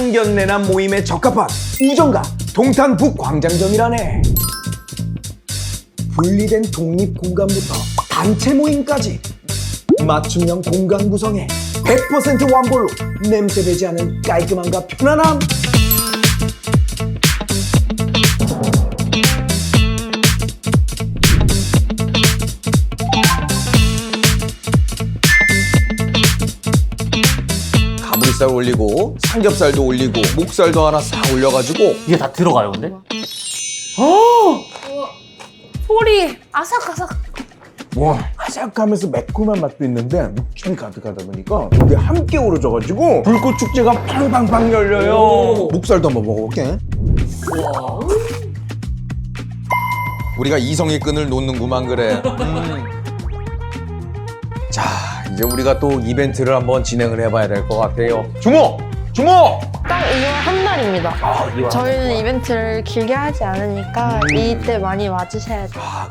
상견례나 모임에 적합한 우정가 동탄 북 광장점이라네. 분리된 독립 공간부터 단체 모임까지 맞춤형 공간 구성에 100% 완볼로 냄새 배지 않은 깔끔함과 편안함. 가브리살 올리고 삼겹살도 올리고 목살도 하나 싹 올려가지고 이게 다 들어가요, 근데? 소리 아삭아삭. 와 아삭하면서 매콤한 맛도 있는데 육즙이 가득하다 보니까 이게 함께 우러져가지고 불꽃 축제가 팡팡팡 열려요. 목살도 한번 먹어볼게. 우리가 이성의 끈을 놓는구만 그래. 음. 자 이제 우리가 또 이벤트를 한번 진행을 해봐야 될 것 같아요. 주모, 주모. 딱 2월 한 달입니다. 아, 이거. 저희는 이벤트를 길게 하지 않으니까 이때 많이 와주셔야 돼요. 아,